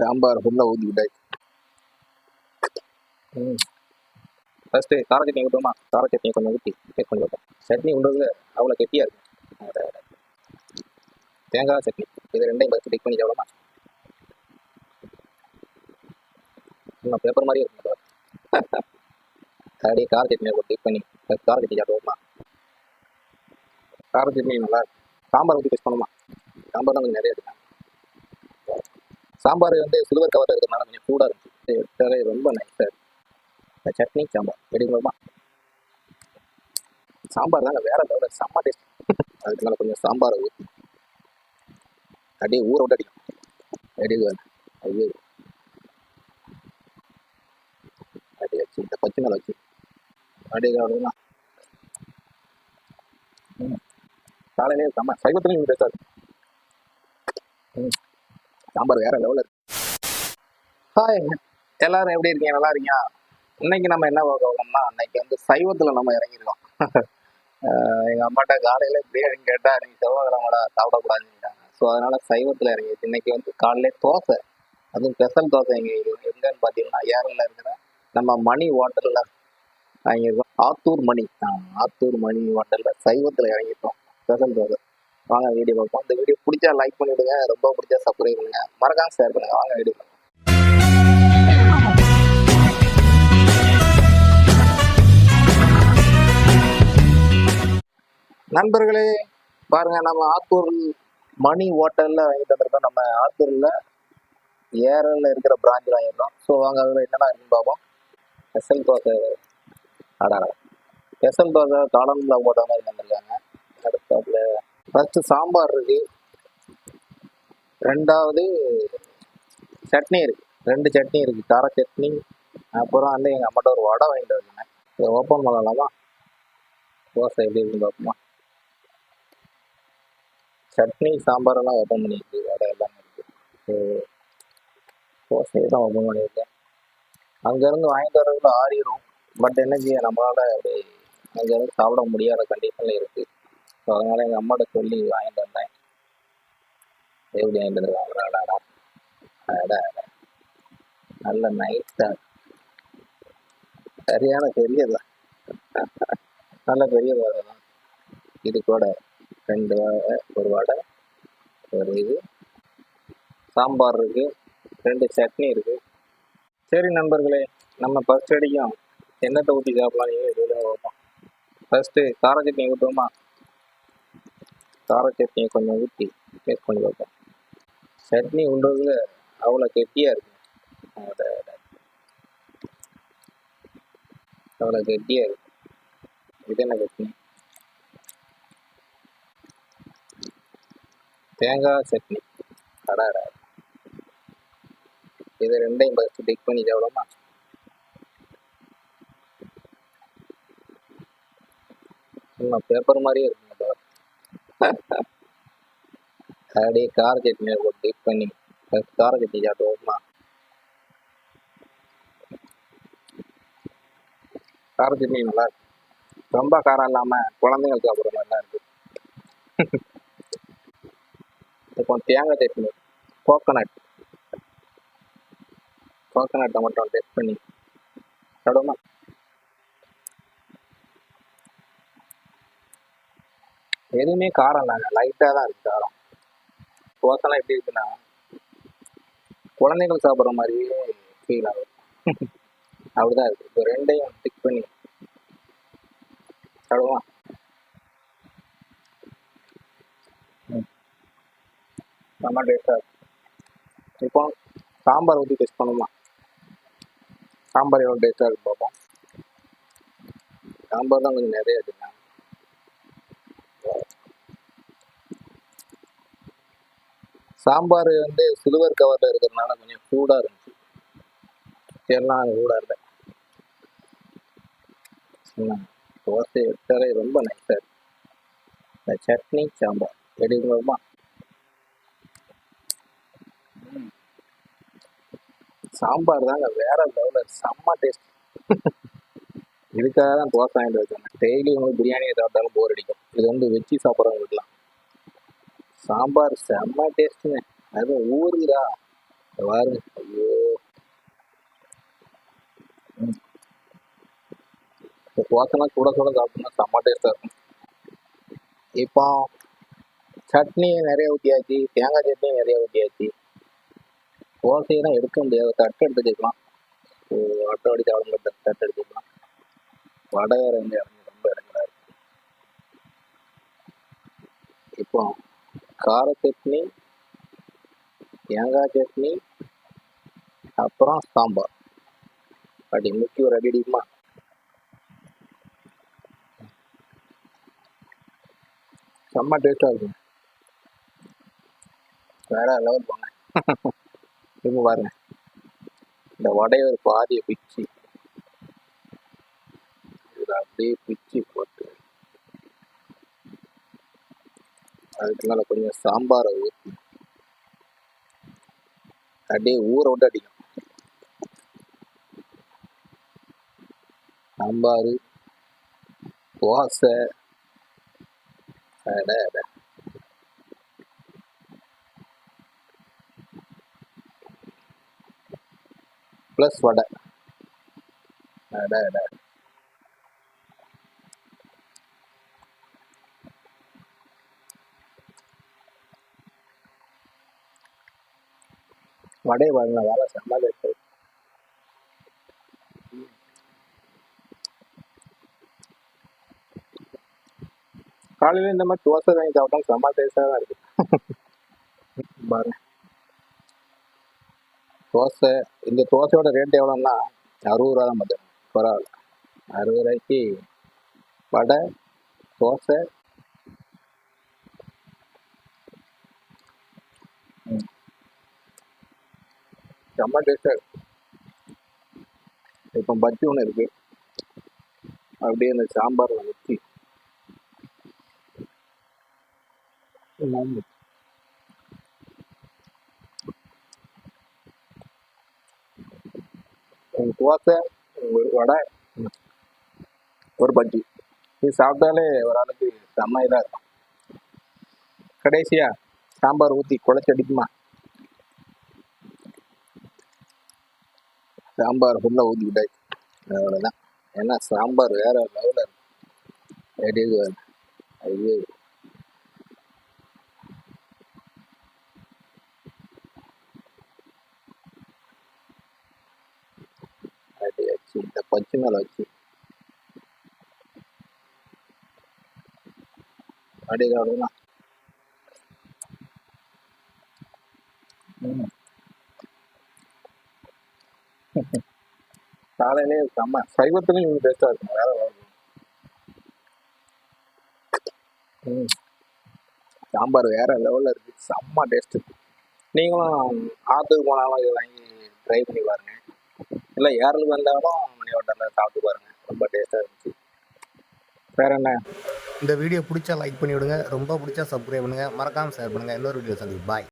சாம்பார் ஃபுல்லாக ஊற்றிக்கிட்டாச்சு ம். ஃபஸ்ட்டு கார சட்னி ஊற்றுமா கார சட்னி கொஞ்சம் ஊற்றி செக் பண்ணி வைப்போம் சட்னி உண்டது அவ்வளோ கெட்டியாக இருக்கும் தேங்காய் சட்னி இது ரெண்டையும் ஃபஸ்ட்டு டிக் பண்ணி எவ்வளோமா இன்னும் பேப்பர் மாதிரியே இருக்கும் பாரு. அப்படியே கார சட்னியை போட்டு டிக் பண்ணி கார சட்னி சாப்பிடுவோமா கார சட்னி நல்லா சாம்பார் ஊற்றி டெஸ்ட் பண்ணுமா? சாம்பார் தான் கொஞ்சம் நிறைய இருக்கு. சாம்பார் வந்து சில்வர் கவரில் இருக்கிறதுனால கொஞ்சம் சூடாக இருந்துச்சு சரி, ரொம்ப நைஸாக இருக்குது இந்த சட்னி சாம்பார். எடுக்கணுமா சாம்பார் தாங்க வேற லெவலில் செம்ம டேஸ்ட் அதுக்கு மேலே கொஞ்சம் சாம்பாரை ஊற்றி அப்படியே ஊற விட்டு அடிக்கும் அடிக்குது ஐயோ. அப்படியே வச்சு இந்த பச்சை மேலே வச்சு. அப்படியே அவ்வளோதான் காலையிலே செம்ம. சைவத்துலேயும் டேஸ்டாக சாம்பார் வேற லெவலில் இருக்கு. ஹாய் எல்லாரும் எப்படி இருக்கீங்க? நல்லா இருக்கீங்க இன்னைக்கு நம்ம என்ன பார்க்க போறோம்னா அன்னைக்கு வந்து சைவத்தில் நம்ம இறங்கிருக்கோம் எங்கள் அம்மாட்ட காலையில் பிரியாணி கேட்டால் நீங்கள் செவ்வாய்க்கிழமடா சாப்பிடக்கூடாதுன்னு ஸோ அதனால சைவத்தில் இறங்கிடுச்சு இன்னைக்கு வந்து காலையில தோசை. அதுவும் ஸ்பெஷல் தோசை எங்க எங்கன்னு பார்த்தீங்கன்னா ஏரல்ல இருக்கிற நம்ம மணி ஹோட்டலில் இருக்கோம் ஆத்தூர் மணி. ஆத்தூர் மணி ஹோட்டலில் சைவத்தில் இறங்கிட்டோம் ஸ்பெஷல் தோசை. வாங்க வீடியோ பார்ப்போம். இந்த வீடியோ பிடிச்சா லைக் பண்ணிவிடுங்க ரொம்ப பிடிச்சா சப்ஸ்கிரைப் பண்ணுங்க. மறக்காம ஷேர் பண்ணுங்க. வாங்க வீடியோ நண்பர்களே பாருங்க நம்ம ஆத்தூர் மணி ஹோட்டல்ல வாங்கிட்டு வந்திருக்கோம். நம்ம ஆத்தூர்ல ஏரல்ல இருக்கிற பிராஞ்சில் வாங்கியிருக்கோம். ஸோ வாங்க அதில் என்னென்ன இருக்குன்னு பார்ப்போம். ஸ்பெஷல் தோசை அடாடா ஸ்பெஷல் தோசை காலன்ல போட்ட மாதிரி வந்திருக்காங்க. அடுத்தாப்புல ஃபர்ஸ்ட் சாம்பார் இருக்கு. ரெண்டாவது சட்னி இருக்கு. ரெண்டு சட்னி இருக்கு. கார சட்னி அப்புறம் வந்து எங்கள் அம்மாட்ட ஒரு வடை வாங்கிட்டு வந்தேன். இதை ஓப்பன் பண்ணலாமா? தோசை எப்படி இருக்குன்னு பார்ப்போமா? சட்னி சாம்பார் எல்லாம் ஓப்பன் பண்ணியிருக்கு. வடை எல்லாமே இருக்கு. ஸோ தோசையை தான் ஓப்பன் பண்ணியிருக்கேன். அங்கேருந்து வாங்கிட்டு வரதுக்குள்ள ஆறிடும் பட் என்ன செய்ய? நம்மளால அப்படி அங்கேருந்து சாப்பிட முடியாத கண்டிஷனில் இருக்குது ஸோ அதனால எங்கள் அம்மாட்ட சொல்லி வாங்கிட்டு வந்தேன். எப்படி வாங்கிட்டு வந்துருக்காங்க நல்ல நைஸாக சரியான பெரியதா நல்ல பெரிய வடை தான். இது கூட ரெண்டு வடை ஒரு வடை ஒரு இது. சாம்பார் இருக்கு ரெண்டு சட்னி இருக்கு. சரி நண்பர்களே நம்ம ஃபஸ்ட் அடிக்கும். என்னத்தை ஊற்றி சாப்பிடலாம் நீங்கள் இதில் வைப்போம் ஃபஸ்ட்டு கார சட்னி ஊற்றுவோமா கார சட்னியை கொஞ்சம் ஊற்றி டேஸ்ட் பண்ணி பார்ப்போம் சட்னி உண்டதுல அவ்வளோ கெட்டியாக இருக்கும். அட, அவ்வளோ கெட்டியாக இருக்கும். இது என்ன சட்னி? தேங்காய் சட்னி. அடாடா. இது ரெண்டையும் ஃபஸ்ட்டு டிக் பண்ணி சாப்பிடலாமா? சும்மா பேப்பர் மாதிரியே இருக்கும் அப்படியே கார சட்னி போட்டு டிப் பண்ணி. கார சட்னி சாப்பிடுவோமா கார சட்னி நல்லா இருக்கு. ரொம்ப காரம் இல்லாமல் குழந்தைங்களுக்கு சாப்பிட்ற மாதிரி இருக்கு. இப்போ தேங்காய் சட்னி கோகனட் கோகனட்டை மட்டும் டெஸ்ட் பண்ணி. சாப்பிடுவோமா? எதுவுமே காரம் இல்லைங்க லைட்டாக தான் இருக்கு காரம். தோசைலாம் எப்படி இருக்குன்னா குழந்தைகள் சாப்பிட்ற மாதிரியே ஃபீல் ஆகுது அப்படிதான் இருக்கு. இப்போ ரெண்டையும் டிக் பண்ணி சாப்பிடுவோம் செம்ம டேஸ்டாக இருக்கும் இப்போ சாம்பார் ஊற்றி டேஸ்ட் பண்ணுமா? சாம்பார் எவ்வளோ டேஸ்ட்டாக இருக்கு பார்ப்போம் சாம்பார் தான் கொஞ்சம் நிறைய இருக்குங்க சாம்பார் வந்து சில்வர் கவரில் இருக்கிறதுனால கொஞ்சம் சூடாக இருந்துச்சு. எல்லாம் சூடாக இல்லை. தோசை எடுத்தாலே ரொம்ப நைஸாக இருக்கு. இந்த சட்னி சாம்பார். எடுக்கிறோமா சாம்பார் தாங்க வேற லெவலில் செம்ம டேஸ்ட் இதுக்காக தான் தோசை வாங்கிட்டு வச்சேன் டெய்லி உங்களுக்கு பிரியாணியை சாப்பிட்டாலும் போர் அடிக்கும். இது வந்து வச்சு சாப்பிட்றவங்களுக்குலாம் சாம்பார் செம்ம டேஸ்ட்டுங்க. அது ஊறுதா வாரு பாருங்க. ஐயோ. ம். இந்த தோசைலாம் சுட சாப்பிட்டோம்னா செம்ம டேஸ்ட்டாக இருக்கும். இப்போ சட்னி நிறைய ஊற்றியாச்சு தேங்காய் சட்னி நிறைய ஊற்றியாச்சு தோசையெல்லாம் எடுக்க முடியாது. தட்டு எடுத்துக்கலாம் வச்சுக்கலாம். ஸோ ஆட்டோ அடிச்சு அவங்க தட்டு எடுத்துக்கலாம் வடை வேற இறங்கி ரொம்ப இடங்களாக இருக்கு இப்போ கார சட்னி தேங்காய் சட்னி அப்புறம் சாம்பார். அப்படி முக்கி ஒரு அடி அடிக்குமா செம்ம டேஸ்டாக இருக்கும். வேற லெவல் போங்க. இவங்க பாருங்க. இந்த வடையை ஒரு பாதியை பிச்சு. இதில் அப்படியே பிச்சு போட்டு அதுக்கு மேலே கொஞ்சம் சாம்பாரை ஊற்றி அப்படியே ஊற விட்டு அடிக்கும் சாம்பார் தோசை அட அட. ப்ளஸ் வடை. அட அட. வடையை பாருங்க வேலை செம்ம இருக்கு காலையில் இந்த மாதிரி தோசை வாங்கி சாப்பிட்டா செம்ம டேஸ்டாக தான் இருக்கு. பாருங்க. தோசை இந்த தோசையோட ரேட் எவ்வளோன்னா அறுபது ரூபா தான் பார்த்து பரவாயில்ல. அறுபது ரூபாய்க்கு வடை தோசை செம்ம டேஸ்டாக இப்போ பஜ்ஜி ஒன்று இருக்கு. அப்படியே அந்த சாம்பாரில் வச்சு ம், ஒரு தோசை ஒரு வடை ஒரு பஜ்ஜி. இது சாப்பிட்டாலே ஒரு ஆளுக்கு செம்ம இதாக இருக்கும். கடைசியா சாம்பார் ஊற்றி குழச்சி அடிக்குமா? சாம்பார் ஃபுல்லாக ஊற்றிக்கிட்டாச்சு அவ்வளோதான் ஏன்னா சாம்பார் வேற லெவலில் இருக்கும் ரெடி ஐயோ. வச்சு இந்த பச்சை மேலே வச்சு. அப்படியே அவ்வளோதான் ம். காலையிலே செம்ம. சைவத்துலையும் இவங்க டேஸ்ட்டாக இருக்கும் வேற ம். சாம்பார் வேற லெவலில் இருக்கு. செம்ம டேஸ்ட் நீங்களும் ஆற்றுக்கு போனாலும் இதை வாங்கி ட்ரை பண்ணி பாருங்க. இல்லை ஏரலுக்கு வந்தாலும் மணி ஹோட்டலில் சாப்பிட்டு பாருங்க. ரொம்ப டேஸ்ட்டாக இருந்துச்சு. வேற என்ன? இந்த வீடியோ பிடிச்சா லைக் பண்ணி விடுங்க ரொம்ப பிடிச்சா சப்ஸ்கிரைப் பண்ணுங்கள் மறக்காமல் ஷேர் பண்ணுங்கள் இன்னொரு வீடியோ சந்திப்பு பாய்